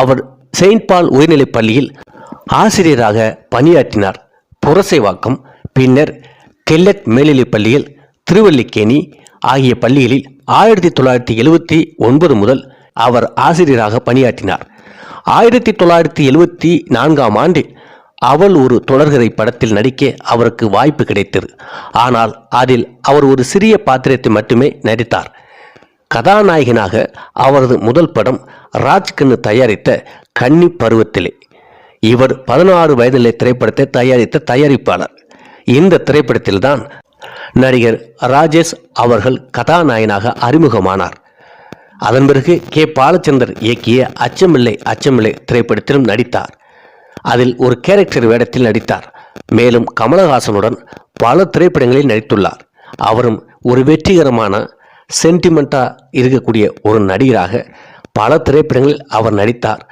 அவர் Saint பால் உயர்நிலைப் பள்ளியில் ஆசிரியராக பணியாற்றினார். புரசைவாக்கம் பின்னர் கெல்லட் மேல்நிலைப் பள்ளியில் திருவல்லிக்கேணி ஆகிய பள்ளிகளில் ஆயிரத்தி தொள்ளாயிரத்தி எழுவத்தி ஒன்பது முதல் அவர் ஆசிரியராக பணியாற்றினார். ஆயிரத்தி தொள்ளாயிரத்தி எழுவத்தி நான்காம் ஆண்டில் அவள் ஒரு தொடர்கதை படத்தில் நடிக்க அவருக்கு வாய்ப்பு கிடைத்தது. ஆனால் அதில் அவர் ஒரு சிறிய பாத்திரத்தை மட்டுமே நடித்தார். கதாநாயகனாக அவரது முதல் படம் ராஜ்கண்ணு தயாரித்த கன்னி பருவத்திலே. இவர் பதினாறு வயதிலே திரைப்படத்தை தயாரித்த தயாரிப்பாளர். இந்த திரைப்படத்தில்தான் நடிகர் ராஜேஷ் அவர்கள் கதாநாயகனாக அறிமுகமானார். அதன் பிறகு கே. பாலச்சந்தர் இயக்கிய அச்சமில்லை அச்சமில்லை திரைப்படத்திலும் நடித்தார். அதில் ஒரு கேரக்டர் வேடத்தில் நடித்தார். மேலும் கமலஹாசனுடன் பல திரைப்படங்களில் நடித்துள்ளார். அவரும் ஒரு வெற்றிகரமான சென்டிமெண்ட்டாக இருக்கக்கூடிய ஒரு நடிகராக பல திரைப்படங்களில் அவர் நடித்தார்.